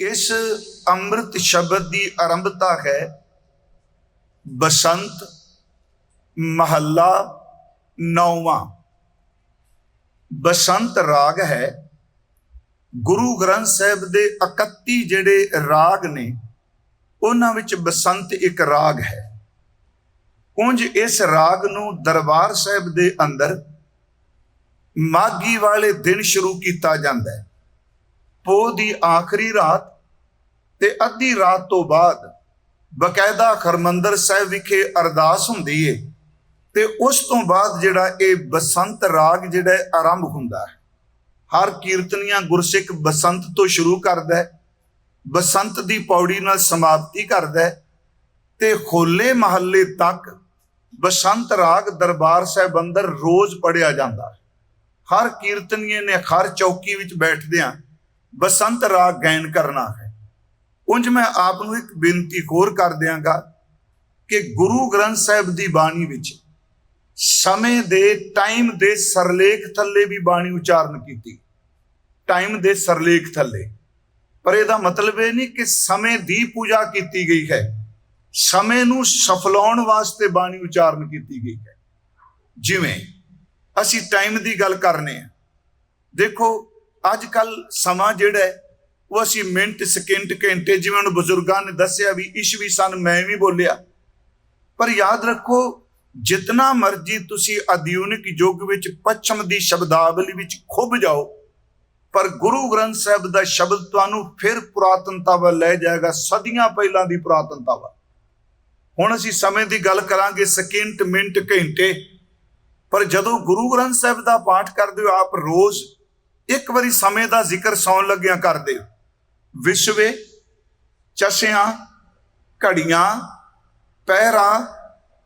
ਇਸ ਅੰਮ੍ਰਿਤ ਸ਼ਬਦ ਦੀ ਆਰੰਭਤਾ ਹੈ ਬਸੰਤ ਮਹੱਲਾ ਨੌਵਾਂ। ਬਸੰਤ ਰਾਗ ਹੈ ਗੁਰੂ ਗ੍ਰੰਥ ਸਾਹਿਬ ਦੇ 31 ਜਿਹੜੇ ਰਾਗ ਨੇ, ਉਹਨਾਂ ਵਿੱਚ ਬਸੰਤ ਇੱਕ ਰਾਗ ਹੈ। ਉਂਝ ਇਸ ਰਾਗ ਨੂੰ ਦਰਬਾਰ ਸਾਹਿਬ ਦੇ ਅੰਦਰ ਮਾਗੀ ਵਾਲੇ ਦਿਨ ਸ਼ੁਰੂ ਕੀਤਾ ਜਾਂਦਾ ਹੈ। ਪੋ ਦੀ ਆਖਰੀ ਰਾਤ ਤੇ ਅੱਧੀ ਰਾਤ ਤੋਂ ਬਾਅਦ ਬਕਾਇਦਾ ਹਰਮੰਦਰ ਸਾਹਿਬ ਵਿਖੇ ਅਰਦਾਸ ਹੁੰਦੀ ਏ। ਤੇ ਉਸ ਤੋਂ ਬਾਅਦ ਜਿਹੜਾ ਇਹ ਬਸੰਤ ਰਾਗ ਜਿਹੜਾ ਆਰੰਭ ਹੁੰਦਾ ਹੈ। ਹਰ ਕੀਰਤਨੀਆਂ ਗੁਰਸਿੱਖ ਬਸੰਤ ਤੋਂ ਸ਼ੁਰੂ ਕਰਦਾ ਹੈ, ਬਸੰਤ ਦੀ ਪੌੜੀ ਨਾਲ ਸਮਾਪਤੀ ਕਰਦਾ ਹੈ ਤੇ ਹੋਲੇ ਮਹੱਲੇ ਤੱਕ ਬਸੰਤ ਰਾਗ ਦਰਬਾਰ ਸਾਹਿਬ ਅੰਦਰ ਰੋਜ਼ ਪੜਿਆ ਜਾਂਦਾ ਹੈ। ਹਰ ਕੀਰਤਨੀਏ ਨੇ ਹਰ ਚੌਕੀ ਵਿੱਚ ਬੈਠਦਿਆਂ ਬਸੰਤ ਰਾਗ ਗਾਇਨ ਕਰਨਾ ਹੈ। ਉਂਝ ਮੈਂ ਆਪ ਨੂੰ ਇੱਕ ਬੇਨਤੀ ਹੋਰ ਕਰ ਦਿਆਂਗਾ ਕਿ ਗੁਰੂ ਗ੍ਰੰਥ ਸਾਹਿਬ ਦੀ ਬਾਣੀ ਵਿੱਚ ਸਮੇਂ ਦੇ ਟਾਈਮ ਦੇ ਸਰਲੇਖ ਥੱਲੇ ਵੀ ਬਾਣੀ ਉਚਾਰਨ ਕੀਤੀ। ਟਾਈਮ ਦੇ ਸਰਲੇਖ ਥੱਲੇ। ਪਰ ਇਹਦਾ ਮਤਲਬ ਇਹ ਨਹੀਂ ਕਿ ਸਮੇਂ ਦੀ ਪੂਜਾ ਕੀਤੀ ਗਈ ਹੈ। ਸਮੇਂ ਨੂੰ ਸਫਲਾਉਣ ਵਾਸਤੇ ਬਾਣੀ ਉਚਾਰਨ ਕੀਤੀ ਗਈ ਹੈ। ਜਿਵੇਂ ਅਸੀਂ ਟਾਈਮ ਦੀ ਗੱਲ ਕਰਨੇ ਆ। ਦੇਖੋ ਅੱਜ ਕੱਲ ਸਮਾਂ ਜਿਹੜਾ ਉਹ ਅਸੀਂ ਮਿੰਟ, ਸਕਿੰਟ, ਘੰਟੇ ਜਿਵੇਂ ਉਹਨੂੰ ਬਜ਼ੁਰਗਾਂ ਨੇ ਦੱਸਿਆ ਵੀ ਈਸਵੀ ਸਨ, ਮੈਂ ਵੀ ਬੋਲਿਆ। ਪਰ ਯਾਦ ਰੱਖੋ, ਜਿਤਨਾ ਮਰਜ਼ੀ ਤੁਸੀਂ ਆਧੁਨਿਕ ਯੁੱਗ ਵਿੱਚ ਪੱਛਮ ਦੀ ਸ਼ਬਦਾਵਲੀ ਵਿੱਚ ਖੁੱਭ ਜਾਓ, ਪਰ ਗੁਰੂ ਗ੍ਰੰਥ ਸਾਹਿਬ ਦਾ ਸ਼ਬਦ ਤੁਹਾਨੂੰ ਫਿਰ ਪੁਰਾਤਨਤਾ ਵੱਲ ਲੈ ਜਾਏਗਾ, ਸਦੀਆਂ ਪਹਿਲਾਂ ਦੀ ਪੁਰਾਤਨਤਾ ਵੱਲ ਹੁਣ ਅਸੀਂ ਸਮੇਂ ਦੀ ਗੱਲ ਕਰਾਂਗੇ ਸਕਿੰਟ, ਮਿੰਟ, ਘੰਟੇ, ਪਰ ਜਦੋਂ ਗੁਰੂ ਗ੍ਰੰਥ ਸਾਹਿਬ ਦਾ ਪਾਠ ਕਰਦੇ ਹੋ, ਆਪ ਰੋਜ਼ ਇੱਕ ਵਾਰੀ ਸਮੇਂ ਦਾ ਜ਼ਿਕਰ ਸੌਣ ਲੱਗਿਆਂ ਕਰਦੇ ਹੋ ਵਿਸ਼ਵੇ, ਚਸਿਆਂ, ਘੜੀਆਂ ਪਹਿਰਾ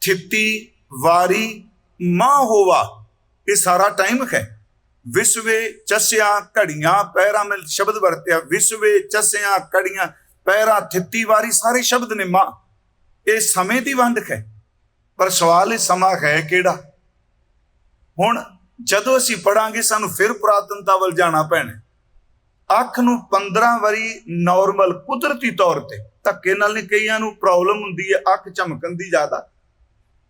ਥਿੱਤੀ, ਵਾਰੀ, ਮਾਂ ਹੋਵਾ, ਇਹ ਸਾਰਾ ਟਾਈਮ ਹੈ। ਵਿਸ਼ਵੇ, ਚਸਿਆਂ, ਘੜੀਆਂ, ਪੈਰਾਂ ਮਿਲ ਸ਼ਬਦ ਵਰਤਿਆ। ਵਿਸ਼ਵੇ, ਚਸਿਆਂ, ਘੜੀਆਂ, ਪੈਰਾਂ, ਥਿੱਤੀ, ਵਾਰੀ ਸਾਰੇ ਸ਼ਬਦ ਨੇ ਮਾਂ। ਇਹ ਸਮੇਂ ਦੀ ਵੰਡ ਹੈ। ਪਰ ਸਵਾਲ ਇਹ ਸਮਾਂ ਹੈ ਕਿਹੜਾ? ਹੁਣ ਜਦੋਂ ਅਸੀਂ ਪੜਾਂਗੇ, ਸਾਨੂੰ ਫਿਰ ਪੁਰਾਤਨਤਾ ਵੱਲ ਜਾਣਾ ਪੈਣਾ ਅੱਖ ਨੂੰ 15 ਵਾਰੀ ਨਾਰਮਲ ਕੁਦਰਤੀ ਤੌਰ ਤੇ, ਧੱਕੇ ਨਾਲ ਨਹੀਂ, ਕਈਆਂ ਨੂੰ ਪ੍ਰੋਬਲਮ ਹੁੰਦੀ ਹੈ ਅੱਖ ਝਮਕਣ ਦੀ ਜ਼ਿਆਦਾ।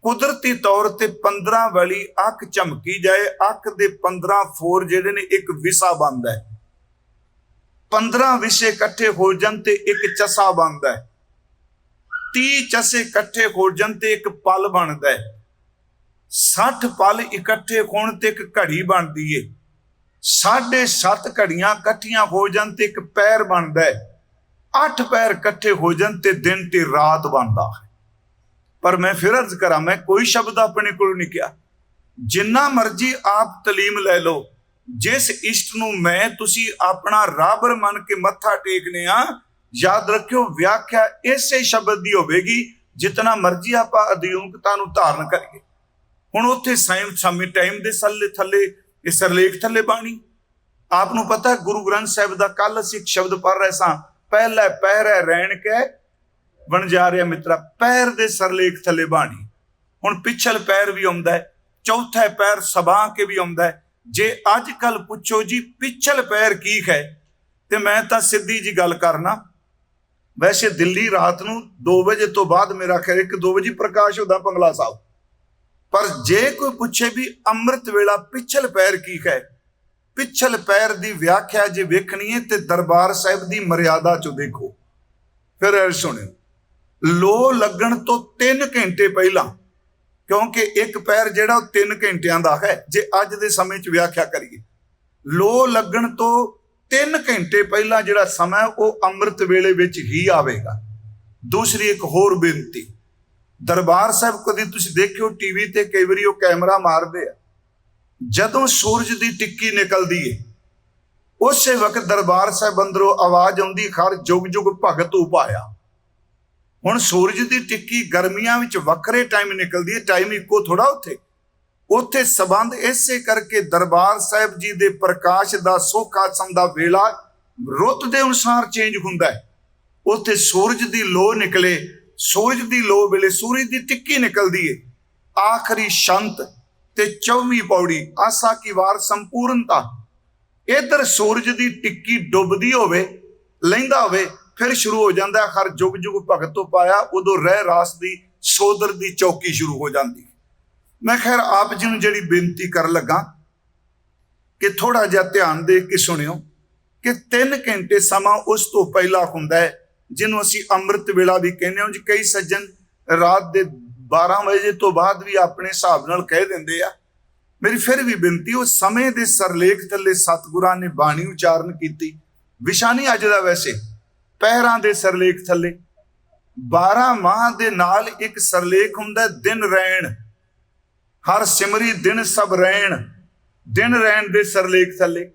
ਕੁਦਰਤੀ ਤੌਰ ਤੇ 15 ਵਾਲੀ ਅੱਖ ਚਮਕੀ ਜਾਏ, ਅੱਖ ਦੇ 15 ਫੋਰ ਜਿਹੜੇ ਨੇ, ਇੱਕ ਵਿਸਾ ਬਣਦਾ ਹੈ। 15 ਵਿਸ਼ੇ ਇਕੱਠੇ ਹੋ ਜਾਣ ਤੇ ਇੱਕ ਚਸਾ ਬਣਦਾ ਹੈ। 30 ਚਸੇ ਇਕੱਠੇ ਹੋ ਜਾਣ ਤੇ ਇੱਕ ਪਲ ਬਣਦਾ ਹੈ। 60 ਪਲ ਇਕੱਠੇ ਹੋਣ ਤੇ ਇੱਕ ਘੜੀ ਬਣਦੀ ਏ। ਸਾਢੇ 7 ਘੜੀਆਂ ਇਕੱਠੀਆਂ ਹੋ ਜਾਣ ਤੇ ਇੱਕ ਪੈਰ ਬਣਦਾ ਹੈ 8 ਪੈਰ ਇਕੱਠੇ ਹੋ ਜਾਣ ਤੇ ਦਿਨ ਤੇ ਰਾਤ ਬਣਦਾ ਹੈ। ਪਰ ਮੈਂ ਫਿਰ ਅਰਜ਼ ਕਰਾਂ, ਮੈਂ ਕੋਈ ਸ਼ਬਦ ਆਪਣੇ ਕੋਲ ਨਹੀਂ ਕਿਹਾ। ਜਿੰਨਾ ਮਰਜ਼ੀ ਆਪ ਤਾਲੀਮ ਲੈ ਲਓ। ਜਿਸ ਇਸ਼ਟ ਨੂੰ ਮੈਂ ਤੁਸੀਂ ਆਪਣਾ ਰਾਬਰ ਮੰਨ ਕੇ ਮੱਥਾ ਟੇਕਨੇ ਆ, ਯਾਦ ਰੱਖਿਓ, ਵਿਆਖਿਆ ਇਸੇ ਸ਼ਬਦ ਦੀ ਹੋਵੇਗੀ, ਜਿਤਨਾ ਮਰਜ਼ੀ ਆਪਾਂ ਅਧਿਉਂਕਤਾ ਨੂੰ ਧਾਰਨ ਕਰੀਏ। ਹੁਣ ਉੱਥੇ ਸਾਇਮ ਸਮੇਂ ਟਾਈਮ ਦੇ ਸੱਲੇ ਥੱਲੇ, ਇਹ ਸਰਲੇਖ ਥੱਲੇ ਬਾਣੀ। ਆਪ ਨੂੰ ਪਤਾ, ਗੁਰੂ ਗ੍ਰੰਥ ਸਾਹਿਬ ਦਾ ਕੱਲ ਅਸੀਂ ਇੱਕ ਸ਼ਬਦ ਪੜ੍ਹ ਰਹੇ ਸਾਂ, ਪਹਿਲਾ ਪਹਿਰਾ ਰਹਿਣ ਕੇ, ਬਣ ਜਾ ਰਿਹਾ ਮਿੱਤਰਾ, ਪੈਰ ਦੇ ਸਰਲੇਖ ਥੱਲੇ ਬਾਣੀ। ਹੁਣ ਪਿਛਲ ਪੈਰ ਵੀ ਆਉਂਦਾ ਹੈ, ਚੌਥਾ ਪੈਰ ਸਭਾ ਕੇ ਵੀ ਆਉਂਦਾ ਹੈ। ਜੇ ਅੱਜ ਕੱਲ ਪੁੱਛੋ ਜੀ, ਪਿਛਲ ਪੈਰ ਕੀ ਹੈ? ਤੇ ਮੈਂ ਤਾਂ ਸਿੱਧੀ ਜੀ ਗੱਲ ਕਰਨਾ, ਵੈਸੇ ਦਿੱਲੀ ਰਾਤ ਨੂੰ 2 ਵਜੇ ਤੋਂ ਬਾਅਦ ਮੇਰਾ ਖੈਰ 1-2 ਵਜੇ ਪ੍ਰਕਾਸ਼ ਹੁੰਦਾ ਬੰਗਲਾ ਸਾਹਿਬ। ਪਰ ਜੇ ਕੋਈ ਪੁੱਛੇ ਵੀ ਅੰਮ੍ਰਿਤ ਵੇਲਾ ਪਿਛਲ ਪੈਰ ਕੀ ਹੈ, ਪਿਛਲ ਪੈਰ ਦੀ ਵਿਆਖਿਆ ਜੇ ਵੇਖਣੀ ਹੈ, ਤੇ ਦਰਬਾਰ ਸਾਹਿਬ ਦੀ ਮਰਿਆਦਾ ਚੋਂ ਦੇਖੋ। ਫਿਰ ਇਹ ਸੁਣਿਓ ਲੋ ਲੱਗਣ ਤੋਂ 3 ਘੰਟੇ ਪਹਿਲਾਂ, ਕਿਉਂਕਿ ਇੱਕ ਪੈਰ ਜਿਹੜਾ ਉਹ 3 ਘੰਟਿਆਂ ਦਾ ਹੈ, ਜੇ ਅੱਜ ਦੇ ਸਮੇਂ 'ਚ ਵਿਆਖਿਆ ਕਰੀਏ। ਲੋ ਲੱਗਣ ਤੋਂ 3 ਘੰਟੇ ਪਹਿਲਾਂ ਜਿਹੜਾ ਸਮਾਂ ਉਹ ਅੰਮ੍ਰਿਤ ਵੇਲੇ ਵਿੱਚ ਹੀ ਆਵੇਗਾ। ਦੂਸਰੀ ਇੱਕ ਹੋਰ ਬੇਨਤੀ ਦਰਬਾਰ ਸਾਹਿਬ ਕਦੀ ਤੁਸੀਂ ਦੇਖਿਓ ਟੀਵੀ ਤੇ ਕਈ ਵਾਰੀ ਉਹ ਕੈਮਰਾ ਮਾਰਦੇ ਆ। ਜਦੋਂ ਸੂਰਜ ਦੀ ਟਿੱਕੀ ਨਿਕਲਦੀ ਏ, ਉਸੇ ਵਕਤ ਦਰਬਾਰ ਸਾਹਿਬ ਅੰਦਰੋਂ ਆਵਾਜ਼ ਆਉਂਦੀ ਖਰ ਜੁਗ ਜੁਗ ਭਗਤ ਉਪਾਇਆ ਹੁਣ ਸੂਰਜ ਦੀ ਟਿੱਕੀ ਗਰਮੀਆਂ ਵਿੱਚ ਵੱਖਰੇ ਟਾਈਮ ਨਿਕਲਦੀ ਹੈ ਟਾਈਮ ਇੱਕੋ ਥੋੜਾ ਉੱਥੇ। ਉੱਥੇ ਸਬੰਧ ਇਸੇ ਕਰਕੇ ਦਰਬਾਰ ਸਾਹਿਬ ਜੀ ਦੇ ਪ੍ਰਕਾਸ਼ ਦਾ ਸੋਖਾਸਮ ਦਾ ਵੇਲਾ ਰੁੱਤ ਦੇ ਅਨੁਸਾਰ ਚੇਂਜ ਹੁੰਦਾ ਹੈ ਉੱਥੇ ਸੂਰਜ ਦੀ ਲੋ ਨਿਕਲੇ ਸੂਰਜ ਦੀ ਲੋ ਵੇਲੇ ਸੂਰਜ ਦੀ ਟਿੱਕੀ ਨਿਕਲਦੀ ਏ। ਆਖਰੀ ਸ਼ੰਤ ਤੇ 24ਵੀਂ ਪੌੜੀ ਆਸਾ ਕੀ ਵਾਰ ਸੰਪੂਰਨਤਾ। ਇਧਰ ਸੂਰਜ ਦੀ ਟਿੱਕੀ ਡੁੱਬਦੀ ਹੋਵੇ ਲੈਂਦਾ ਹੋਵੇ ਫਿਰ ਸ਼ੁਰੂ ਹੋ ਜਾਂਦਾ ਹੈ, ਹਰ ਜੁਗ ਜੁਗ ਭਗਤ ਤੋਂ ਪਾਇਆ ਉਦੋਂ ਰਹਿ ਰਾਸ ਦੀ ਸੋਦਰ ਦੀ ਚੌਕੀ ਸ਼ੁਰੂ ਹੋ ਜਾਂਦੀ। ਮੈਂ ਖੈਰ ਆਪ ਜੀ ਨੂੰ ਜਿਹੜੀ ਬੇਨਤੀ ਕਰਨ ਲੱਗਾ ਕਿ ਥੋੜਾ ਜਿਹਾ ਧਿਆਨ ਦੇ ਕੇ ਸੁਣਿਓ ਕਿ 3 ਘੰਟੇ ਸਮਾਂ ਉਸ ਤੋਂ ਪਹਿਲਾਂ ਹੁੰਦਾ ਹੈ ਜਿਹਨੂੰ ਅਸੀਂ ਅੰਮ੍ਰਿਤ ਵੇਲਾ ਵੀ ਕਹਿੰਦੇ ਹਾਂ ਜੀ ਕਈ ਸੱਜਣ ਰਾਤ ਦੇ 12 ਵਜੇ ਤੋਂ ਬਾਅਦ ਵੀ ਆਪਣੇ ਹਿਸਾਬ ਨਾਲ ਕਹਿ ਦਿੰਦੇ ਆ। ਮੇਰੀ ਫਿਰ ਵੀ ਬੇਨਤੀ, ਉਹ ਸਮੇਂ ਦੇ ਸਰਲੇਖ ਥੱਲੇ ਸਤਿਗੁਰਾਂ ਨੇ ਬਾਣੀ ਉਚਾਰਨ ਕੀਤੀ। ਵਿਸ਼ਾ ਨਹੀਂ ਅੱਜ ਦਾ ਵੈਸੇ, ਪਹਿਰਾਂ ਦੇ ਸਰਲੇਖ ਥੱਲੇ। 12 ਮਾਹ ਦੇ ਨਾਲ ਇੱਕ ਸਰਲੇਖ ਹੁੰਦਾ, ਦਿਨ ਰਹਿਣ ਹਰ ਸਿਮਰੀ ਦਿਨ ਸਭ ਰਹਿਣ ਦਿਨ ਰਹਿਣ ਦੇ ਸਰਲੇਖ ਥੱਲੇ।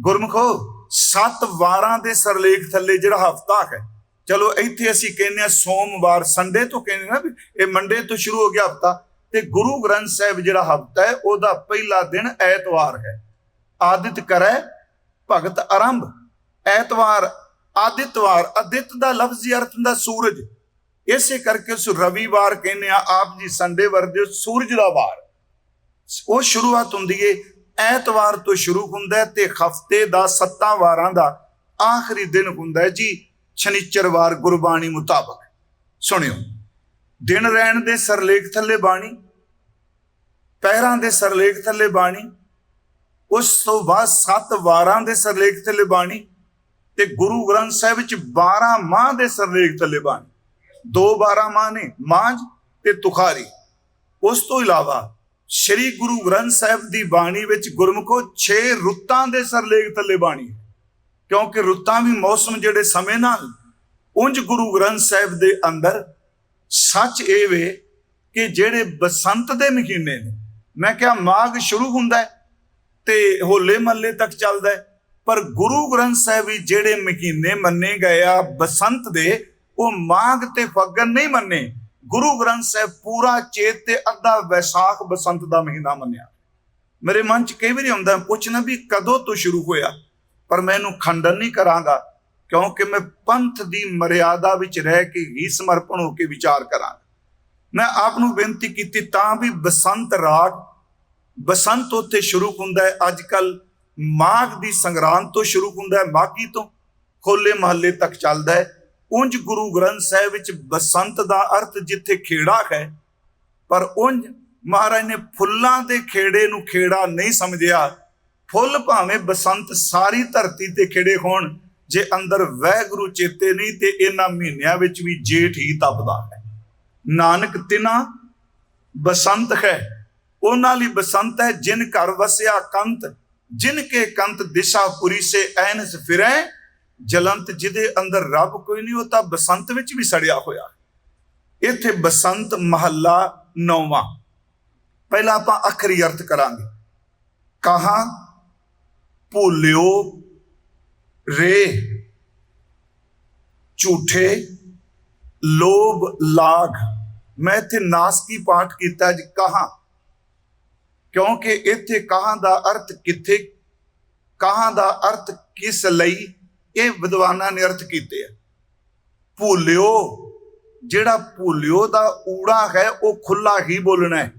ਗੁਰਮਖੋ ਸੱਤ ਵਾਰਾਂ ਦੇ ਸਰਲੇਖ ਥੱਲੇ ਜਿਹੜਾ ਹਫਤਾ ਹੈ। ਚਲੋ ਇੱਥੇ ਅਸੀਂ ਕਹਿੰਦੇ ਆ ਸੋਮਵਾਰ, ਸੰਡੇ ਤੋਂ ਕਹਿੰਦੇ ਨਾ ਇਹ ਮੰਡੇ ਤੋਂ ਸ਼ੁਰੂ ਹੋ ਗਿਆ ਹਫਤਾ ਤੇ ਗੁਰੂ ਗ੍ਰੰਥ ਸਾਹਿਬ ਜਿਹੜਾ ਹਫਤਾ ਹੈ, ਉਹਦਾ ਪਹਿਲਾ ਦਿਨ ਐਤਵਾਰ ਹੈ। ਆਦਿਤ ਕਰੈ ਭਗਤ ਆਰੰਭ। ਐਤਵਾਰ, ਆਦਿਤਵਾਰ, ਅਦਿਤ ਦਾ ਲਫ਼ਜ਼ੀ ਅਰਥ ਹੁੰਦਾ ਸੂਰਜ। ਇਸੇ ਕਰਕੇ ਉਸ ਰਵੀਵਾਰ ਕਹਿੰਦੇ ਆ ਆਪ ਜੀ ਸੰਡੇ ਵਰਦੇ ਸੂਰਜ ਦਾ ਵਾਰ। ਉਹ ਸ਼ੁਰੂਆਤ ਹੁੰਦੀ ਏ ਐਤਵਾਰ ਤੋਂ ਸ਼ੁਰੂ ਹੁੰਦਾ ਤੇ ਹਫ਼ਤੇ ਦਾ ਸੱਤਾਂ ਵਾਰਾਂ ਦਾ ਆਖਰੀ ਦਿਨ ਹੁੰਦਾ ਹੈ। ਜੀ ਸ਼ਨੀਚਰਵਾਰ ਗੁਰਬਾਣੀ ਮੁਤਾਬਕ। ਸੁਣਿਓ। ਦਿਨ ਰਹਿਣ ਦੇ ਸਰਲੇਖ ਥੱਲੇ ਬਾਣੀ ਪਹਿਰਾਂ ਦੇ ਸਰਲੇਖ ਥੱਲੇ ਬਾਣੀ, ਉਸ ਤੋਂ ਬਾਅਦ ਸੱਤ ਵਾਰਾਂ ਦੇ ਸਰਲੇਖ ਥੱਲੇ ਬਾਣੀ ਤੇ ਗੁਰੂ ਗ੍ਰੰਥ ਸਾਹਿਬ ਵਿੱਚ 12 ਮਾਹ ਦੇ ਸਰਲੇਖ ਥੱਲੇ ਬਾਣੀ। ਦੋ 12 ਮਾਹ ਨੇ, ਮਾਂਝ ਤੇ ਤੁਖਾਰੀ। ਉਸ ਤੋਂ ਇਲਾਵਾ ਸ੍ਰੀ ਗੁਰੂ ਗ੍ਰੰਥ ਸਾਹਿਬ ਦੀ ਬਾਣੀ ਵਿੱਚ ਗੁਰਮੁਖੋ 6 ਰੁੱਤਾਂ ਦੇ ਸਰਲੇਖ ਥੱਲੇ ਬਾਣੀ ਕਿਉਂਕਿ ਰੁੱਤਾਂ ਵੀ ਮੌਸਮ ਜਿਹੜੇ ਸਮੇਂ ਨਾਲ ਉਂਝ ਗੁਰੂ ਗ੍ਰੰਥ ਸਾਹਿਬ ਦੇ ਅੰਦਰ ਸੱਚ ਇਹ ਵੇ ਕਿ ਜਿਹੜੇ ਬਸੰਤ ਦੇ ਮਹੀਨੇ ਨੇ, ਮੈਂ ਕਿਹਾ ਮਾਘ ਸ਼ੁਰੂ ਹੁੰਦਾ ਹੈ ਤੇ ਹੋਲੇ ਮਹੱਲੇ ਤੱਕ ਚੱਲਦਾ ਪਰ ਗੁਰੂ ਗ੍ਰੰਥ ਸਾਹਿਬ ਵੀ ਜਿਹੜੇ ਮਹੀਨੇ ਮੰਨੇ ਗਏ ਆ ਬਸੰਤ ਦੇ, ਉਹ ਮਾਘ ਤੇ ਫੱਗਣ ਨਹੀਂ ਮੰਨੇ। ਗੁਰੂ ਗ੍ਰੰਥ ਸਾਹਿਬ ਪੂਰਾ ਚੇਤ ਤੇ ਅੱਧਾ ਵੈਸਾਖ ਬਸੰਤ ਦਾ ਮਹੀਨਾ ਮੰਨਿਆ। ਮੇਰੇ ਮਨ 'ਚ ਕਈ ਵਾਰੀ ਆਉਂਦਾ ਪੁੱਛਣਾ ਵੀ ਕਦੋਂ ਤੋਂ ਸ਼ੁਰੂ ਹੋਇਆ? ਪਰ ਮੈਂ ਇਹਨੂੰ ਖੰਡਨ ਨਹੀਂ ਕਰਾਂਗਾ, ਕਿਉਂਕਿ ਮੈਂ ਪੰਥ ਦੀ ਮਰਿਆਦਾ ਵਿੱਚ ਰਹਿ ਕੇ ਹੀ ਸਮਰਪਣ ਹੋ ਕੇ ਵਿਚਾਰ ਕਰਾਂਗਾ। ਮੈਂ ਆਪ ਨੂੰ ਬੇਨਤੀ ਕੀਤੀ, ਤਾਂ ਵੀ ਬਸੰਤ ਰਾਗ, ਬਸੰਤ ਉੱਥੇ ਸ਼ੁਰੂ ਹੁੰਦਾ ਹੈ ਅੱਜ ਕੱਲ ਮਾਘ ਦੀ ਸੰਗਰਾਂਦ ਤੋਂ ਸ਼ੁਰੂ ਹੁੰਦਾ ਹੈ, ਮਾਘੀ ਤੋਂ ਖੋਲੇ ਮਹੱਲੇ ਤੱਕ ਚੱਲਦਾ ਹੈ। ਉਂਝ ਗੁਰੂ ਗ੍ਰੰਥ ਸਾਹਿਬ ਵਿੱਚ ਬਸੰਤ ਦਾ ਅਰਥ ਜਿੱਥੇ ਖੇੜਾ ਹੈ, ਪਰ ਉਂਝ ਮਹਾਰਾਜ ਨੇ ਫੁੱਲਾਂ ਦੇ ਖੇੜੇ ਨੂੰ ਖੇੜਾ ਨਹੀਂ ਸਮਝਿਆ। ਫੁੱਲ ਭਾਵੇਂ ਬਸੰਤ ਸਾਰੀ ਧਰਤੀ ਤੇ ਖੇੜੇ ਹੋਣ, ਜੇ ਅੰਦਰ ਵਹਿਗੁਰੂ ਚੇਤੇ ਨਹੀਂ, ਤੇ ਇਹਨਾਂ ਮਹੀਨਿਆਂ ਵਿੱਚ ਵੀ ਜੇਠ ਹੀ ਤਪਦਾ ਹੈ। ਨਾਨਕ ਤਿਨਾ ਬਸੰਤ ਹੈ, ਉਹਨਾਂ ਲਈ ਬਸੰਤ ਹੈ, ਜਿਨ ਘਰ ਵਸਿਆ ਕੰਤ, ਜਿਨ ਕੇ ਕੰਤ ਦਿਸ਼ਾ ਪੁਰੀ ਸੇ ਐਨਸ ਫਿਰੈ ਜਲੰਤ ਜਿਹਦੇ ਅੰਦਰ ਰੱਬ ਕੋਈ ਨਹੀਂ, ਉਹ ਤਾਂ ਬਸੰਤ ਵਿੱਚ ਵੀ ਸੜਿਆ ਹੋਇਆ ਇੱਥੇ ਬਸੰਤ ਮਹੱਲਾ ਨੌਵਾਂ। ਪਹਿਲਾਂ ਆਪਾਂ ਅਖਰੀ ਅਰਥ ਕਰਾਂਗੇ। ਕਹਾ, ਭੁੱਲਿਓ, ਰੇ, ਝੂਠੇ, ਲੋਭ, ਲਾਗ। ਮੈਂ ਇੱਥੇ ਨਾਸਕੀ ਪਾਠ ਕੀਤਾ ਜੀ ਕਹਾ। ਕਿਉਂਕਿ ਇੱਥੇ ਕਹਾਂ ਦਾ ਅਰਥ ਕਿੱਥੇ, ਕਹਾਂ ਦਾ ਅਰਥ ਕਿਸ ਲਈ ਇਹ ਵਿਦਵਾਨਾਂ ਨੇ ਅਰਥ ਕੀਤੇ ਆ। ਭੁੱਲਿਓ, ਜਿਹੜਾ ਭੁੱਲਿਓ ਦਾ ਊੜਾ ਹੈ, ਉਹ ਖੁੱਲਾ ਹੀ ਬੋਲਣਾ ਹੈ।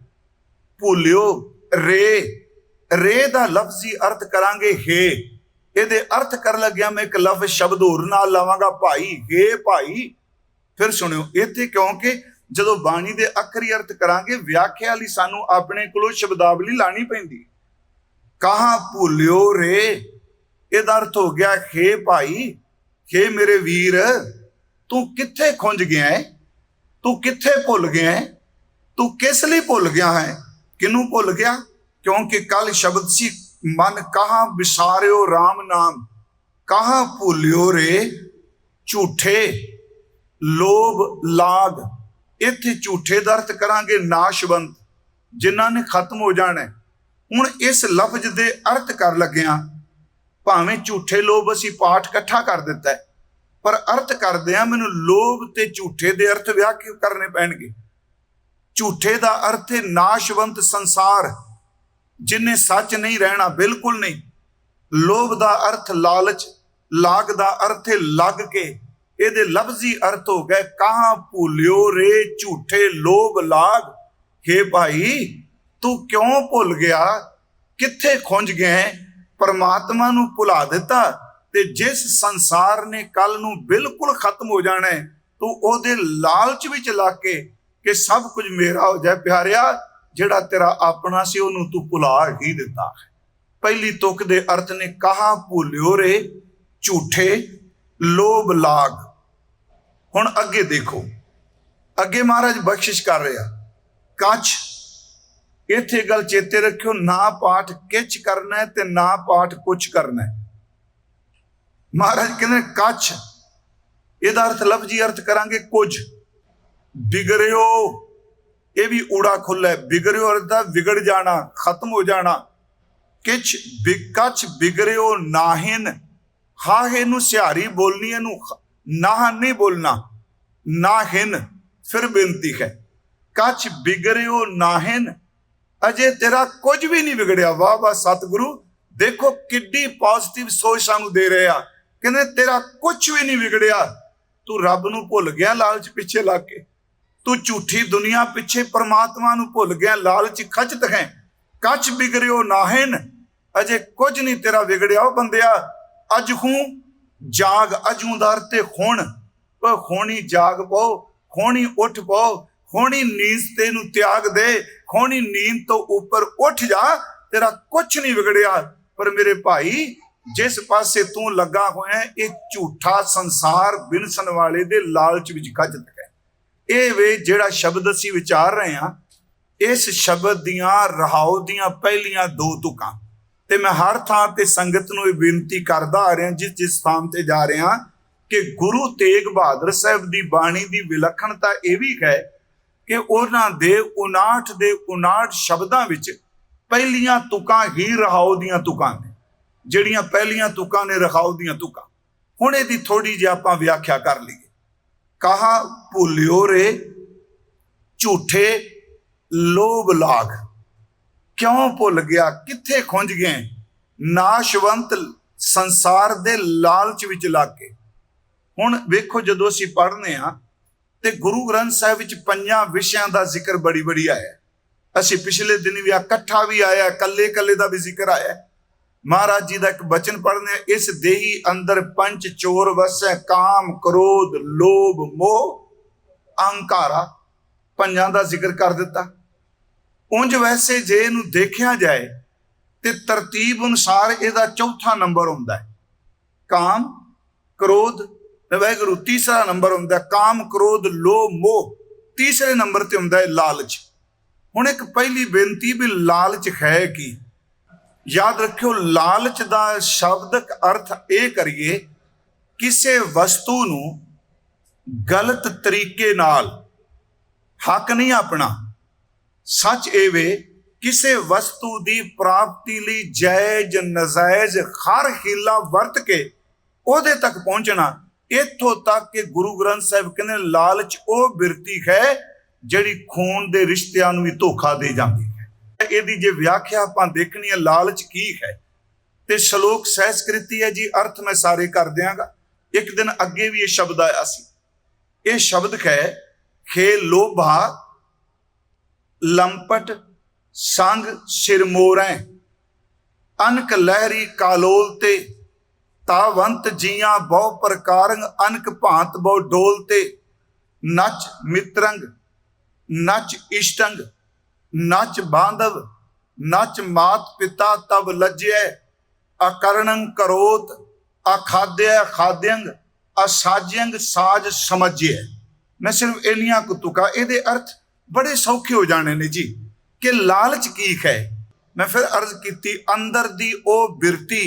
ਭੁੱਲਿਓ, ਰੇ ਰੇ ਦਾ ਲਫ਼ਜ਼ੀ ਅਰਥ ਕਰਾਂਗੇ ਹੇ। ਇਹਦੇ ਅਰਥ ਕਰਨ ਲੱਗਿਆ ਮੈਂ ਇੱਕ ਲਫ਼ਜ਼ ਸ਼ਬਦ ਹੋਰ ਨਾਲ ਲਾਵਾਂਗਾ, ਭਾਈ, ਹੇ ਭਾਈ। ਫਿਰ ਸੁਣਿਓ, ਇੱਥੇ ਕਿਉਂਕਿ ਜਦੋਂ ਬਾਣੀ ਦੇ ਅਖਰੀ ਅਰਥ ਕਰਾਂਗੇ, ਵਿਆਖਿਆ ਲਈ ਸਾਨੂੰ ਆਪਣੇ ਕੋਲੋਂ ਸ਼ਬਦਾਵਲੀ ਲਾਣੀ ਪੈਂਦੀ। ਕਹਾ ਭੁੱਲਿਓ ਰੇ? ਇਹਦਾ ਅਰਥ ਹੋ ਗਿਆ, ਹੇ ਭਾਈ, ਹੇ ਮੇਰੇ ਵੀਰ, ਤੂੰ ਕਿੱਥੇ ਖੁੰਝ ਗਿਆ ਹੈ? ਤੂੰ ਕਿੱਥੇ ਭੁੱਲ ਗਿਆ ਹੈ? ਤੂੰ ਕਿਸ ਲਈ ਭੁੱਲ ਗਿਆ ਹੈ? ਕਿਨੂੰ ਭੁੱਲ ਗਿਆ? ਕਿਉਂਕਿ ਕੱਲ ਸ਼ਬਦ ਸੀ, ਮਨ ਕਹਾ ਵਿਸਾਰਿਓ RAM ਨਾਮ, ਕਹਾ ਭੁੱਲਿਓ ਰੇ ਝੂਠੇ? ਲੋਭ, ਲਾਗ, ਇੱਥੇ ਝੂਠੇ ਦਾ ਅਰਥ ਕਰਾਂਗੇ ਨਾਸ਼ਵੰਤ, ਜਿਨ੍ਹਾਂ ਨੇ ਖਤਮ ਹੋ ਜਾਣਾ ਹੁਣ ਇਸ ਲਫ਼ਜ਼ ਦੇ ਅਰਥ ਕਰ ਲੱਗਿਆ ਭਾਵੇਂ ਝੂਠੇ ਲੋਭ ਅਸੀਂ ਪਾਠ ਇਕੱਠਾ ਕਰ ਦਿੱਤਾ ਪਰ ਅਰਥ ਕਰਦੇ ਆ ਮੈਨੂੰ ਲੋਭ ਤੇ ਝੂਠੇ ਦੇ ਅਰਥ ਵਿਆਹ ਕਿਉਂ ਕਰਨੇ ਪੈਣਗੇ? ਝੂਠੇ ਦਾ ਅਰਥ ਹੈ ਨਾਸ਼ਵੰਤ ਸੰਸਾਰ, ਜਿਨੇ ਸੱਚ ਨਹੀਂ ਰਹਿਣਾ ਬਿਲਕੁਲ ਨਹੀਂ। ਲੋਭ ਦਾ ਅਰਥ ਲਾਲਚ, ਲਾਗ ਦਾ ਅਰਥ ਹੈ ਲੱਗ ਕੇ। ਇਹਦੇ ਲਫ਼ਜ਼ੀ ਅਰਥ ਹੋ ਗਏ ਕਹਾਂ ਭੁੱਲਿਓ ਰੇ ਝੂਠੇ ਲੋਭ ਲਾਗ। ਹੇ ਭਾਈ, ਤੂੰ ਕਿਉਂ ਭੁੱਲ ਗਿਆ? ਕਿੱਥੇ ਖੁੰਝ ਗਿਆ ਪਰਮਾਤਮਾ ਨੂੰ ਭੁਲਾ ਦਿੱਤਾ ਤੇ ਜਿਸ ਸੰਸਾਰ ਨੇ ਕੱਲ ਨੂੰ ਬਿਲਕੁਲ ਖਤਮ ਹੋ ਜਾਣਾ ਹੈ, ਤੂੰ ਉਹਦੇ ਲਾਲਚ ਵਿੱਚ ਲੱਗ ਕੇ ਕਿ ਸਭ ਕੁਝ ਮੇਰਾ ਹੋ ਜਾਏ ਪਿਆਰਿਆ, ਜਿਹੜਾ ਤੇਰਾ ਆਪਣਾ ਸੀ, ਉਹਨੂੰ ਤੂੰ ਭੁਲਾ ਹੀ ਦਿੱਤਾ। ਪਹਿਲੀ ਤੁਕ ਦੇ ਅਰਥ ਨੇ ਕਹਾ ਭੁੱਲਿਓ ਰੇ, ਝੂਠੇ, ਲੋਭ, ਲਾਗ। ਹੁਣ ਅੱਗੇ ਦੇਖੋ। ਅੱਗੇ ਮਹਾਰਾਜ ਬਖਸ਼ਿਸ਼ ਕਰ ਰਿਹਾ। ਕੱਚ ਇੱਥੇ ਗੱਲ ਚੇਤੇ ਰੱਖਿਓ, ਨਾ ਪਾਠ ਕਿਛ ਕਰਨਾ ਹੈ ਤੇ ਨਾ ਪਾਠ ਕੁਛ ਕਰਨਾ ਹੈ। ਮਹਾਰਾਜ ਕਹਿੰਦੇ ਕੱਛ। ਇਹਦਾ ਅਰਥ ਲਫ਼ਜ਼ੀ ਅਰਥ ਕਰਾਂਗੇ ਕੁਝ। ਵਿਗੜਿਓ, ਇਹ ਵੀ ਊੜਾ ਖੁੱਲਾ ਹੈ। ਵਿਗੜਿਓ ਅਰਥ ਦਾ ਵਿਗੜ ਜਾਣਾ, ਖਤਮ ਹੋ ਜਾਣਾ। ਕਿਛ ਬਿਕਛ ਵਿਗੜਿਓ ਨਾਹਿਨ। ਹਾਹੇ ਨੂੰ ਸਿਹਾਰੀ ਬੋਲਣੀ ਇਹਨੂੰ ਖ- ਨਾਹ ਨਹੀਂ ਬੋਲਣਾ। ਨਾਹਿਨ, ਫਿਰ ਬੇਨਤੀ ਹੈ। ਕੱਚ ਵਿਗੜਿਓ ਨਾਹਿਨ ਅਜੇ ਤੇਰਾ ਕੁਝ ਵੀ ਨਹੀਂ ਵਿਗੜਿਆ। ਵਾਹ ਵਾਹ, ਸਤਿਗੁਰੂ, ਦੇਖੋ ਕਿੱਡੀ ਪੋਜ਼ਿਟਿਵ ਸੋਚ ਸਾਨੂੰ ਦੇ ਰਹੇ ਆ। ਕਹਿੰਦੇ, ਤੇਰਾ ਕੁਝ ਵੀ ਨਹੀਂ ਵਿਗੜਿਆ। ਤੂੰ ਰੱਬ ਨੂੰ ਭੁੱਲ ਗਿਆ ਲਾਲਚ ਪਿੱਛੇ ਲੱਗ ਕੇ। ਤੂੰ ਝੂਠੀ ਦੁਨੀਆ ਪਿੱਛੇ ਪਰਮਾਤਮਾ ਨੂੰ ਭੁੱਲ ਗਿਆ, ਲਾਲਚ ਖਚਤ ਹੈ। ਕੱਚ ਵਿਗੜਿਓ ਨਾਹਿਨ। ਅਜੇ ਕੁਝ ਨਹੀਂ ਤੇਰਾ ਵਿਗੜਿਆ ਉਹ ਬੰਦਿਆ। ਅਜ ਹੂੰ ਜਾਗ ਅਜੂਦਾਰ ਤੇ ਹੁਣ ਉਹ ਹੋਣੀ ਜਾਗ ਪਾਓ ਹੋਣੀ ਉੱਠ ਪਓ ਹੋਣੀ ਨੀਂਦ ਤੇ ਨੂੰ ਤਿਆਗ ਦੇ। ਖੋਣੀ ਨੀਂਦ ਤੋਂ ਉੱਪਰ ਉੱਠ ਜਾ, ਤੇਰਾ ਕੁਝ ਨਹੀਂ ਵਿਗੜਿਆ। ਪਰ ਮੇਰੇ ਭਾਈ, ਜਿਸ ਪਾਸੇ ਤੂੰ ਲੱਗਾ ਹੋਇਆ ਇਹ ਝੂਠਾ ਸੰਸਾਰ ਬਿਨਸਣ ਵਾਲੇ ਦੇ ਲਾਲਚ ਵਿੱਚ ਖੱਜਤ ਹੈ। ਇਹ ਵੇ ਜਿਹੜਾ ਸ਼ਬਦ ਅਸੀਂ ਵਿਚਾਰ ਰਹੇ ਹਾਂ, ਇਸ ਸ਼ਬਦ ਦੀਆਂ ਰਹਾਉ ਦੀਆਂ ਪਹਿਲੀਆਂ ਦੋ ਤੁਕਾਂ। ਤੇ ਮੈਂ ਹਰ ਥਾਂ ਤੇ ਸੰਗਤ ਨੂੰ ਇਹ ਬੇਨਤੀ ਕਰਦਾ ਆ ਰਿਹਾ, ਜਿਸ ਜਿਸ ਥਾਂ ਤੇ ਜਾ ਰਿਹਾ, ਕਿ ਗੁਰੂ ਤੇਗ ਬਹਾਦਰ ਸਾਹਿਬ ਦੀ ਬਾਣੀ ਦੀ ਵਿਲੱਖਣਤਾ ਇਹ ਵੀ ਹੈ ਕਿ ਉਹਨਾਂ ਦੇ 59 ਦੇ 59 ਸ਼ਬਦਾਂ ਵਿੱਚ ਪਹਿਲੀਆਂ ਤੁਕਾਂ ਹੀ ਰਹਾਉ ਦੀਆਂ ਤੁਕਾਂ ਨੇ, ਜਿਹੜੀਆਂ ਪਹਿਲੀਆਂ ਤੁਕਾਂ ਨੇ ਰਹਾਉ ਦੀਆਂ ਤੁਕਾਂ। ਹੁਣ ਇਹਦੀ ਥੋੜੀ ਜਿਹੀ ਆਪਾਂ ਵਿਆਖਿਆ ਕਰ ਲਈਏ। ਕਹਾ ਭੁੱਲਿਓ ਰੇ, ਝੂਠੇ ਲੋਭ ਲਾਗ। ਕਿਉਂ ਭੁੱਲ ਗਿਆ, ਕਿੱਥੇ ਖੁੰਝ ਗਏ? ਨਾਸ਼ਵੰਤ ਸੰਸਾਰ ਦੇ ਲਾਲਚ ਵਿੱਚ ਲੱਗ ਕੇ ਹੁਣ ਵੇਖੋ ਜਦੋਂ ਅਸੀਂ ਪੜ੍ਹਨੇ ਆ ਤੇ ਗੁਰੂ ਗ੍ਰੰਥ ਸਾਹਿਬ ਵਿੱਚ ਪੰਜਾਂ ਵਿਸ਼ਿਆਂ ਦਾ ਜ਼ਿਕਰ ਬੜੀ ਬੜੀ ਆਇਆ। ਅਸੀਂ ਪਿਛਲੇ ਦਿਨ ਵੀ ਆ ਇਕੱਠਾ ਵੀ ਆਇਆ ਕੱਲੇ ਕੱਲੇ ਦਾ ਵੀ ਜ਼ਿਕਰ ਆਇਆ। ਮਹਾਰਾਜ ਜੀ ਦਾ ਇੱਕ ਬਚਨ ਪੜ੍ਹਨੇ ਆ, ਇਸ ਦੇਹੀ ਅੰਦਰ ਪੰਜ ਚੋਰ ਵਸੈ ਕਾਮ ਕ੍ਰੋਧ ਲੋਭ ਮੋਹ ਅਹੰਕਾਰਾ ਪੰਜਾਂ ਦਾ ਜ਼ਿਕਰ ਕਰ ਦਿੱਤਾ। ਉਂਝ ਵੈਸੇ ਜੇ ਇਹਨੂੰ ਦੇਖਿਆ ਜਾਏ ਤੇ ਤਰਤੀਬ ਅਨੁਸਾਰ ਇਹਦਾ ਚੌਥਾ ਨੰਬਰ ਹੁੰਦਾ ਹੈ। ਕਾਮ ਕ੍ਰੋਧ ਵੈਗਰੂ ਤੀਸਰਾ ਨੰਬਰ ਹੁੰਦਾ ਕਾਮ, ਕ੍ਰੋਧ, ਲੋਭ, ਮੋਹ। ਤੀਸਰੇ ਨੰਬਰ ਤੇ ਹੁੰਦਾ ਹੈ, ਲਾਲਚ। ਹੁਣ ਇੱਕ ਪਹਿਲੀ ਬੇਨਤੀ ਵੀ ਲਾਲਚ ਹੈ ਕੀ? ਯਾਦ ਰੱਖਿਓ, ਲਾਲਚ ਦਾ ਸ਼ਬਦਕ ਅਰਥ ਇਹ ਕਰੀਏ, ਕਿਸੇ ਵਸਤੂ ਨੂੰ ਗਲਤ ਤਰੀਕੇ ਨਾਲ, ਹੱਕ ਨਹੀਂ ਆਪਣਾ। ਸੱਚ ਇਹ ਵੇ, ਕਿਸੇ ਵਸਤੂ ਦੀ ਪ੍ਰਾਪਤੀ ਲਈ ਜਾਇਜ਼, ਨਜਾਇਜ਼, ਹਰ ਹੀਲਾ ਵਰਤ ਕੇ ਉਹਦੇ ਤੱਕ ਪਹੁੰਚਣਾ ਇੱਥੋਂ ਤੱਕ ਕਿ ਗੁਰੂ ਗ੍ਰੰਥ ਸਾਹਿਬ ਕਹਿੰਦੇ ਲਾਲਚ ਉਹ ਬਿਰਤੀ ਹੈ ਜਿਹੜੀ ਖੂਨ ਦੇ ਰਿਸ਼ਤਿਆਂ ਨੂੰ ਵੀ ਧੋਖਾ ਦੇ ਜਾਂਦੀ ਹੈ। ਇਹਦੀ ਜੇ ਵਿਆਖਿਆ ਆਪਾਂ ਦੇਖਣੀ ਹੈ, ਲਾਲਚ ਕੀ ਹੈ? ਤੇ ਸ਼ਲੋਕ ਸਹਿਸਕ੍ਰਿਤੀ ਹੈ ਜੀ, ਅਰਥ ਮੈਂ ਸਾਰੇ ਕਰ ਦਿਆਂਗਾ। ਇੱਕ ਦਿਨ ਅੱਗੇ ਵੀ ਇਹ ਸ਼ਬਦ ਆਇਆ ਸੀ। ਇਹ ਸ਼ਬਦ ਹੈ, ਖੇ ਲੋਭਾ ਲੰਪਟ ਸੰਗ ਸਿਰਮੋਰੈ, ਅਨਕ ਲਹਿਰੀ ਕਾਲੋਲ ਤੇ ਤਾਵੰਤ ਜੀਆਂ ਬਹੁ ਪ੍ਰਕਾਰੰ ਅਨਕ ਭਾਂਤ ਬਹੁ ਡੋਲ ਤੇ। ਨਚ ਮਿਤਰੰਗ, ਨਚ ਇਸ਼ਟੰਗ, ਨਚ ਬਾਂਧਵ, ਨਚ ਮਾਤ ਪਿਤਾ ਤਬ ਲੱਜੈ। ਅਕਰਣੰ ਕਰੋਤ ਅਖਾਦਿਆ ਖਾਦਿਅੰਗ ਅਸਾਜਿਅੰਗ ਸਾਜ ਸਮਝਿਐ। ਮੈਂ ਸਿਰਫ ਇੰਨੀਆਂ ਕੁਤੁਕਾ ਇਹਦੇ ਅਰਥ ਬੜੇ ਸੌਖੇ ਹੋ ਜਾਣੇ ਨੇ ਜੀ, ਕਿ ਲਾਲਚ ਕੀ ਹੈ? ਮੈਂ ਫਿਰ ਅਰਜ਼ ਕੀਤੀ, ਅੰਦਰ ਦੀ ਉਹ ਬਿਰਤੀ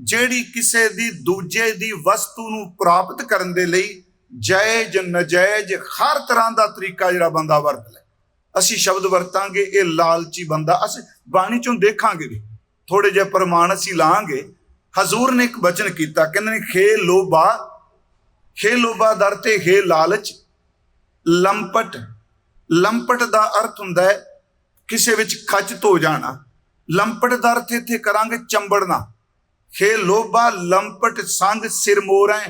ਜਿਹੜੀ ਕਿਸੇ ਦੀ ਦੂਜੇ ਦੀ ਵਸਤੂ ਨੂੰ ਪ੍ਰਾਪਤ ਕਰਨ ਦੇ ਲਈ ਜਾਇਜ਼, ਨਜਾਇਜ਼ ਹਰ ਤਰ੍ਹਾਂ ਦਾ ਤਰੀਕਾ ਜਿਹੜਾ ਬੰਦਾ ਵਰਤ ਲੈ। ਅਸੀਂ ਸ਼ਬਦ ਵਰਤਾਂਗੇ, ਇਹ ਲਾਲਚੀ ਬੰਦਾ, ਅਸੀਂ ਬਾਣੀ ਚੋਂ ਦੇਖਾਂਗੇ ਵੀ ਥੋੜੇ ਜਿਹਾ ਪ੍ਰਮਾਣ ਅਸੀਂ ਲਾਂਗੇ। ਹਜ਼ੂਰ ਨੇ ਇੱਕ ਬਚਨ ਕੀਤਾ, ਕਹਿੰਦੇ ਨੇ, ਖੇ ਲੋਭਾ ਖੇ ਲੋਭਾ ਦਰ ਤੇ ਖੇ ਲਾਲਚ, ਲੰਪਟ ਲੰਪਟ ਦਾ ਅਰਥ ਹੁੰਦਾ ਹੈ, ਕਿਸੇ ਵਿੱਚ ਖੱਚ ਧੋ ਜਾਣਾ, ਲੰਪਟ ਦਾ ਅਰਥ ਇੱਥੇ ਕਰਾਂਗੇ ਚੰਬੜਨਾ। ਖੇ ਲੋਭਾ, ਲੰਪਟ ਸੰਗ ਸਿਰਮੋਰੈ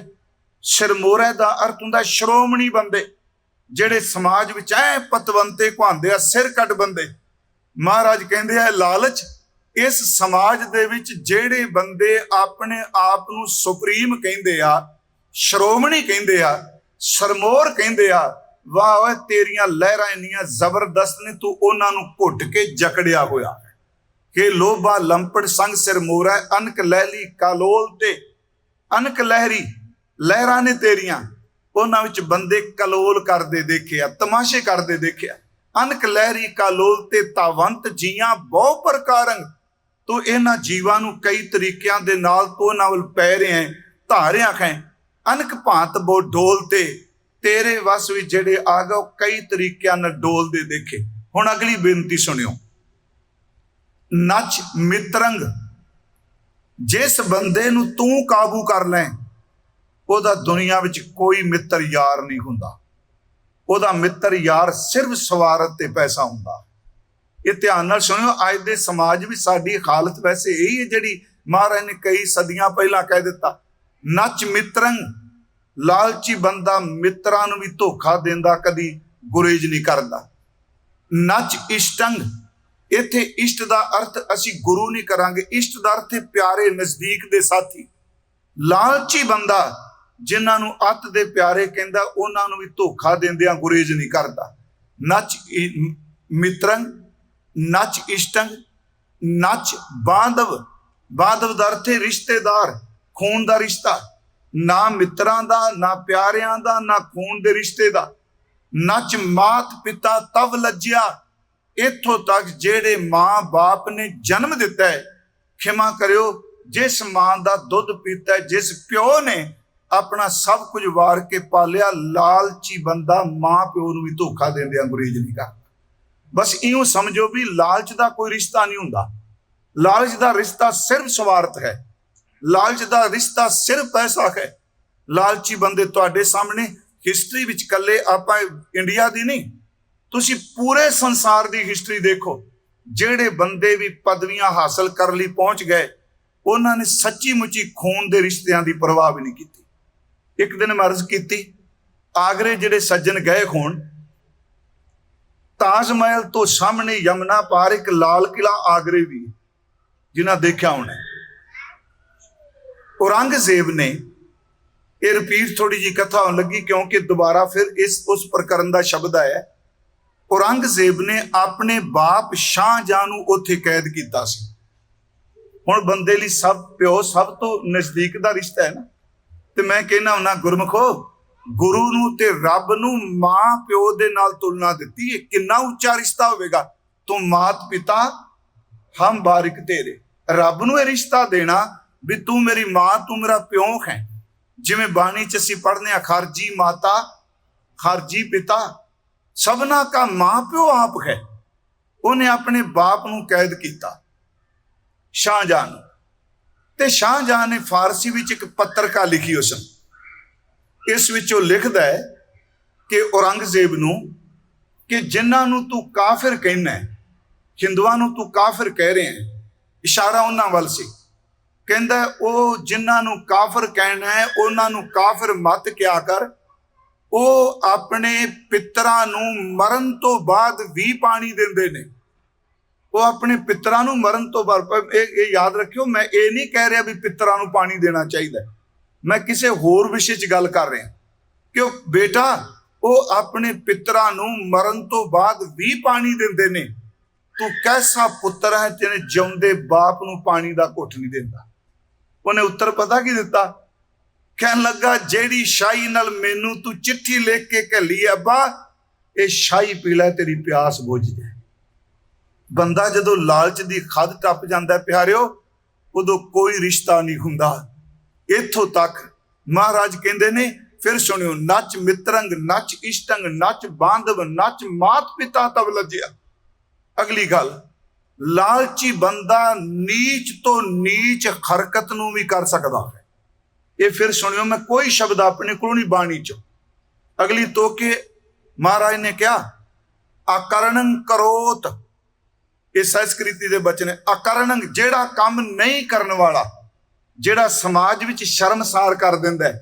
ਸਿਰਮੋਰੈ ਦਾ ਅਰਥ ਹੁੰਦਾ ਸ਼੍ਰੋਮਣੀ ਬੰਦੇ, ਜਿਹੜੇ ਸਮਾਜ ਵਿੱਚ ਐ ਪਤਵੰਤੇ ਘਾਉਂਦੇ ਆ, ਸਿਰ ਕੱਟ ਬੰਦੇ। ਮਹਾਰਾਜ ਕਹਿੰਦੇ ਆ, ਲਾਲਚ ਇਸ ਸਮਾਜ ਦੇ ਵਿੱਚ ਜਿਹੜੇ ਬੰਦੇ ਆਪਣੇ ਆਪ ਨੂੰ ਸੁਪਰੀਮ ਕਹਿੰਦੇ ਆ, ਸ਼੍ਰੋਮਣੀ ਕਹਿੰਦੇ ਆ, ਸਰਮੋਰ ਕਹਿੰਦੇ ਆ, ਵਾਹ ਓਏ ਤੇਰੀਆਂ ਲਹਿਰਾਂ ਇੰਨੀਆਂ ਜ਼ਬਰਦਸਤ ਨੇ, ਤੂੰ ਉਹਨਾਂ ਨੂੰ ਘੁੱਟ ਕੇ ਜਕੜਿਆ ਹੋਇਆ। ਕਿ ਲੋਭਾ ਲੰਪੜ ਸੰਗ ਸਿਰ ਮੋਰਾ, ਅਨਕ ਲਹਿਲੀ ਕਾਲੋਲ ਤੇ। ਅਨਕ ਲਹਿਰੀ, ਲਹਿਰਾਂ ਨੇ ਤੇਰੀਆਂ। ਉਹਨਾਂ ਵਿੱਚ ਬੰਦੇ ਕਲੋਲ ਕਰਦੇ ਦੇਖਿਆ, ਤਮਾਸ਼ੇ ਕਰਦੇ ਦੇਖਿਆ। ਅਨਕ ਲਹਿਰੀ ਕਾਲੋਲ ਤੇ ਤਾਵੰਤ ਜੀਆਂ ਬਹੁ ਪ੍ਰਕਾਰੰ ਤੂੰ ਇਹਨਾਂ ਜੀਵਾਂ ਨੂੰ ਕਈ ਤਰੀਕਿਆਂ ਦੇ ਨਾਲ ਤੂੰ ਨਾਲ ਪੈ ਰਿਹਾ ਧਾਰਿਆ ਖੈ ਅਨਕ ਭਾਂਤ ਬੋ ਡੋਲ ਤੇ, ਤੇਰੇ ਵਸ ਵਿੱਚ ਜਿਹੜੇ ਆ ਗਏ, ਉਹ ਕਈ ਤਰੀਕਿਆਂ ਨਾਲ ਡੋਲਦੇ ਦੇਖੇ। ਹੁਣ ਅਗਲੀ ਬੇਨਤੀ ਸੁਣਿਓ। ਨੱਚ ਮਿੱਤਰੰਗ। ਜਿਸ ਬੰਦੇ ਨੂੰ ਤੂੰ ਕਾਬੂ ਕਰ ਲੈ, ਉਹਦਾ ਦੁਨੀਆ ਵਿੱਚ ਕੋਈ ਮਿੱਤਰ ਯਾਰ ਨਹੀਂ ਹੁੰਦਾ। ਉਹਦਾ ਮਿੱਤਰ ਯਾਰ ਸਿਰਫ ਸਵਾਰਥ ਤੇ ਪੈਸਾ ਹੁੰਦਾ। ਇਹ ਧਿਆਨ ਨਾਲ ਸੁਣਿਓ, ਅੱਜ ਦੇ ਸਮਾਜ ਵਿੱਚ ਸਾਡੀ ਹਾਲਤ ਵੈਸੇ ਇਹੀ ਹੈ ਜਿਹੜੀ ਮਹਾਰਾਜ ਨੇ ਕਈ ਸਦੀਆਂ ਪਹਿਲਾਂ ਕਹਿ ਦਿੱਤਾ। ਨੱਚ ਮਿੱਤਰੰ ਲਾਲਚੀ ਬੰਦਾ ਮਿੱਤਰਾਂ ਨੂੰ ਵੀ ਧੋਖਾ ਦਿੰਦਾ, ਕਦੀ ਗੁਰੇਜ ਨਹੀਂ ਕਰਦਾ। ਨੱਚ ਇਸ਼ਟੰਗ ਇੱਥੇ ਇਸ਼ਟ ਦਾ ਅਰਥ ਅਸੀਂ ਗੁਰੂ ਨਹੀਂ ਕਰਾਂਗੇ। ਇਸ਼ਟ ਦਾ ਅਰਥ ਹੈ ਪਿਆਰੇ ਨਜ਼ਦੀਕ ਦੇ ਸਾਥੀ। ਲਾਲਚੀ ਬੰਦਾ ਜਿਨ੍ਹਾਂ ਨੂੰ ਅੱਤ ਦੇ ਪਿਆਰੇ ਕਹਿੰਦਾ, ਉਹਨਾਂ ਨੂੰ ਵੀ ਧੋਖਾ ਦਿੰਦਿਆਂ ਗੁਰੇਜ ਨਹੀਂ ਕਰਦਾ। ਨੱਚ ਇ- ਮਿੱਤਰੰ, ਨੱਚ ਇਸ਼ਟੰਗ ਨੱਚ ਬਾਂਧਵ। ਬਾਂਧਵ ਦਾ ਅਰਥ ਹੈ ਰਿਸ਼ਤੇਦਾਰ, ਖੂਨ ਦਾ ਰਿਸ਼ਤਾ। ਨਾ ਮਿੱਤਰਾਂ ਦਾ, ਨਾ ਪਿਆਰਿਆਂ ਦਾ, ਨਾ ਖੂਨ ਦੇ ਰਿਸ਼ਤੇ ਦਾ। ਨੱਚ ਮਾਤ ਪਿਤਾ ਤਵ ਲੱਜਿਆ। ਇੱਥੋਂ ਤੱਕ ਜਿਹੜੇ ਮਾਂ ਬਾਪ ਨੇ ਜਨਮ ਦਿੱਤਾ ਹੈ, ਖਿਮਾ ਕਰਿਓ, ਜਿਸ ਮਾਂ ਦਾ ਦੁੱਧ ਪੀਤਾ ਹੈ, ਜਿਸ ਪਿਓ ਨੇ ਆਪਣਾ ਸਭ ਕੁਝ ਵਾਰ ਕੇ ਪਾਲਿਆ ਲਾਲਚੀ ਬੰਦਾ ਮਾਂ ਪਿਓ ਨੂੰ ਵੀ ਧੋਖਾ ਦਿੰਦੇ ਅੰਗਰੇਜ਼ ਨਹੀਂ ਕਰਦਾ। ਬਸ ਇਉਂ ਸਮਝੋ ਵੀ ਲਾਲਚ ਦਾ ਕੋਈ ਰਿਸ਼ਤਾ ਨਹੀਂ ਹੁੰਦਾ। ਲਾਲਚ ਦਾ ਰਿਸ਼ਤਾ ਸਿਰਫ ਸਵਾਰਥ ਹੈ। ਲਾਲਚ ਦਾ ਰਿਸ਼ਤਾ ਸਿਰਫ ਪੈਸਾ ਹੈ। ਲਾਲਚੀ ਬੰਦੇ ਤੁਹਾਡੇ ਸਾਹਮਣੇ ਹਿਸਟਰੀ ਵਿੱਚ ਕੱਲੇ ਆਪਾਂ ਇੰਡੀਆ ਦੀ ਨਹੀਂ ਤੁਸੀਂ ਪੂਰੇ ਸੰਸਾਰ ਦੀ ਹਿਸਟਰੀ ਦੇਖੋ ਜਿਹੜੇ ਬੰਦੇ ਵੀ ਪਦਵੀਆਂ ਹਾਸਲ ਕਰਨ ਲਈ ਪਹੁੰਚ ਗਏ ਉਹਨਾਂ ਨੇ ਸੱਚੀ ਮੁੱਚੀ ਖੂਨ ਦੇ ਰਿਸ਼ਤਿਆਂ ਦੀ ਪਰਵਾਹ ਵੀ ਨਹੀਂ ਕੀਤੀ। ਇੱਕ ਦਿਨ ਮੈਂ ਅਰਜ਼ ਕੀਤੀ ਆਗਰੇ ਜਿਹੜੇ ਸੱਜਣ ਗਏ ਹੋਣ ਤਾਜ ਮਹਿਲ ਤੋਂ ਸਾਹਮਣੇ ਯਮਨਾ ਪਾਰ ਇੱਕ ਲਾਲ ਕਿਲਾ ਆਗਰੇ ਵੀ ਹੈ, ਜਿਨ੍ਹਾਂ ਦੇਖਿਆ ਹੋਣਾ ਔਰੰਗਜ਼ੇਬ ਨੇ ਇਹ ਰਿਪੀਟ ਥੋੜੀ ਜੀ ਕਥਾ ਹੋਣ ਲੱਗੀ ਕਿਉਂਕਿ ਦੁਬਾਰਾ ਫਿਰ ਇਸ ਉਸ ਪ੍ਰਕਰਨ ਦਾ ਸ਼ਬਦ ਆਇਆ ਔਰੰਗਜ਼ੇਬ ਨੇ ਆਪਣੇ ਬਾਪ ਸ਼ਾਹਜਹਾਂ ਨੂੰ ਉੱਥੇ ਕੈਦ ਕੀਤਾ ਸੀ। ਹੁਣ ਬੰਦੇ ਲਈ ਸਭ ਪਿਓ ਸਭ ਤੋਂ ਨਜ਼ਦੀਕ ਦਾ ਰਿਸ਼ਤਾ ਹੈ ਨਾ। ਤੇ ਮੈਂ ਕਹਿੰਦਾ ਹੁਣਾ ਗੁਰਮਖੋ, ਗੁਰੂ ਨੂੰ ਤੇ ਰੱਬ ਨੂੰ ਮਾਂ ਪਿਓ ਦੇ ਨਾਲ ਤੁਲਨਾ ਦਿੱਤੀ, ਇਹ ਕਿੰਨਾ ਉੱਚਾ ਰਿਸ਼ਤਾ ਹੋਵੇਗਾ। ਤੂੰ ਮਾਤ ਪਿਤਾ ਹਮ ਬਾਰਿਕ ਤੇਰੇ। ਰੱਬ ਨੂੰ ਇਹ ਰਿਸ਼ਤਾ ਦੇਣਾ ਵੀ ਤੂੰ ਮੇਰੀ ਮਾਂ, ਤੂੰ ਮੇਰਾ ਪਿਓ ਹੈ। ਜਿਵੇਂ ਬਾਣੀ ਚ ਅਸੀਂ ਪੜ੍ਹਨੇ ਆ ਖਰਜੀ ਮਾਤਾ, ਖਰਜੀ ਪਿਤਾ ਸਭਨਾ ਕਾ ਮਾਂ ਪਿਓ ਆਪ ਹੈ। ਉਹਨੇ ਆਪਣੇ ਬਾਪ ਨੂੰ ਕੈਦ ਕੀਤਾ। ਸ਼ਾਹਜਹਾਂ ਨੂੰ। ਤੇ ਸ਼ਾਹਜਹਾਂ ਨੇ ਫਾਰਸੀ ਵਿੱਚ ਇੱਕ ਪੱਤਰਕਾ ਲਿਖੀ ਉਸ ਇਸ ਵਿੱਚ ਉਹ ਲਿਖਦਾ ਹੈ ਕਿ ਔਰੰਗਜ਼ੇਬ ਨੂੰ ਕਿ ਜਿਨ੍ਹਾਂ ਨੂੰ ਤੂੰ ਕਾਫਿਰ ਕਹਿੰਦਾ ਹੈ, ਹਿੰਦੂਆਂ ਨੂੰ ਤੂੰ ਕਾਫਿਰ ਕਹਿ ਰਿਹਾ ਹੈ, ਇਸ਼ਾਰਾ ਉਹਨਾਂ ਵੱਲ ਸੀ। ਕਹਿੰਦਾ ਉਹ ਜਿਨ੍ਹਾਂ ਨੂੰ ਕਾਫਰ ਕਹਿਣਾ ਹੈ, ਉਹਨਾਂ ਨੂੰ ਕਾਫਰ ਮਤ ਕਿਆ ਕਰ ਉਹ ਆਪਣੇ ਪਿੱਤਰਾਂ ਨੂੰ ਮਰਨ ਤੋਂ ਬਾਅਦ ਵੀ ਪਾਣੀ ਦਿੰਦੇ ਨੇ। ਉਹ ਆਪਣੇ ਪਿੱਤਰਾਂ ਨੂੰ ਮਰਨ ਤੋਂ ਬਾਅਦ ਇਹ ਯਾਦ ਰੱਖਿਓ, ਮੈਂ ਇਹ ਨਹੀਂ ਕਹਿ ਰਿਹਾ ਵੀ ਪਿੱਤਰਾਂ ਨੂੰ ਪਾਣੀ ਦੇਣਾ ਚਾਹੀਦਾ। ਮੈਂ ਕਿਸੇ ਹੋਰ ਵਿਸ਼ੇ 'ਚ ਗੱਲ ਕਰ ਰਿਹਾ। ਕਿ ਉਹ ਬੇਟਾ, ਉਹ ਆਪਣੇ ਪਿੱਤਰਾਂ ਨੂੰ ਮਰਨ ਤੋਂ ਬਾਅਦ ਵੀ ਪਾਣੀ ਦਿੰਦੇ ਨੇ। ਤੂੰ ਕੈਸਾ ਪੁੱਤਰ ਹੈ ਜਿਹਨੇ ਜਿਉਂਦੇ ਬਾਪ ਨੂੰ ਪਾਣੀ ਦਾ ਘੁੱਟ ਨਹੀਂ ਦਿੰਦਾ? ਉਹਨੇ ਉੱਤਰ ਪਤਾ ਕੀ ਦਿੱਤਾ? ਕਹਿਣ ਲੱਗਾ, ਜਿਹੜੀ ਸ਼ਾਹੀ ਨਾਲ ਮੈਨੂੰ ਤੂੰ ਚਿੱਠੀ ਲਿਖ ਕੇ ਘੱਲੀ ਹੈ ਅੱਬਾ, ਇਹ ਸ਼ਾਹੀ ਪੀ ਲੈ, ਤੇਰੀ ਪਿਆਸ ਬੁੱਝ ਜਾਏ। ਬੰਦਾ ਜਦੋਂ ਲਾਲਚ ਦੀ ਖੱਦ ਟੱਪ ਜਾਂਦਾ ਪਿਆਰਿਓ, ਉਦੋਂ ਕੋਈ ਰਿਸ਼ਤਾ ਨਹੀਂ ਹੁੰਦਾ। ਇੱਥੋਂ ਤੱਕ ਮਹਾਰਾਜ ਕਹਿੰਦੇ ਨੇ, ਫਿਰ ਸੁਣਿਓ, ਨੱਚ ਮਿੱਤਰੰਗ, ਨੱਚ ਇਸ਼ਟੰਗ, ਨੱਚ ਬਾਂਧਵ, ਨੱਚ ਮਾਤ ਪਿਤਾ ਤਵ ਲੱਜਿਆ। ਅਗਲੀ ਗੱਲ, ਲਾਲਚੀ ਬੰਦਾ ਨੀਚ ਤੋਂ ਨੀਚ ਹਰਕਤ ਨੂੰ ਵੀ ਕਰ ਸਕਦਾ ਹੈ। ਇਹ ਫਿਰ ਸੁਣਿਓ, ਮੈਂ ਕੋਈ ਸ਼ਬਦ ਆਪਣੇ ਕੋਲੋਂ ਨਹੀਂ ਬਾਣੀ ਚ। ਅਗਲੀ ਤੋਕੇ ਮਹਾਰਾਜ ਨੇ ਕਿਹਾ, ਆਕਰਣੰ ਕਰੋਤ। ਇਹ ਸੰਸਕ੍ਰਿਤੀ ਦੇ ਬਚਨ ਅਕਰਣੰ ਜਿਹੜਾ ਕੰਮ ਨਹੀਂ ਕਰਨ ਵਾਲਾ, ਜਿਹੜਾ ਸਮਾਜ ਵਿੱਚ ਸ਼ਰਮਸਾਰ ਕਰ ਦਿੰਦਾ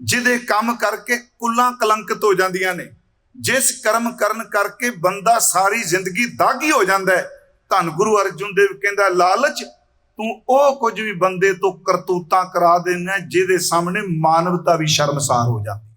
ਜਿਹਦੇ ਕੰਮ ਕਰਕੇ ਕੁੱਲਾਂ ਕਲੰਕਿਤ ਹੋ ਜਾਂਦੀਆਂ ਨੇ, ਜਿਸ ਕਰਮ ਕਰਨ ਕਰਕੇ ਬੰਦਾ ਸਾਰੀ ਜ਼ਿੰਦਗੀ ਦਾਗੀ ਹੋ ਜਾਂਦਾ ਹੈ। ਧੰਨ ਗੁਰੂ ਅਰਜਨ ਦੇਵ ਕਹਿੰਦਾ, ਲਾਲਚ ਤੂੰ ਉਹ ਕੁਝ ਵੀ ਬੰਦੇ ਤੋਂ ਕਰਤੂਤਾਂ ਕਰਾ ਦੇਣਾ ਜਿਹਦੇ ਸਾਹਮਣੇ ਮਾਨਵਤਾ ਵੀ ਸ਼ਰਮਸਾਰ ਹੋ ਜਾਂਦੀ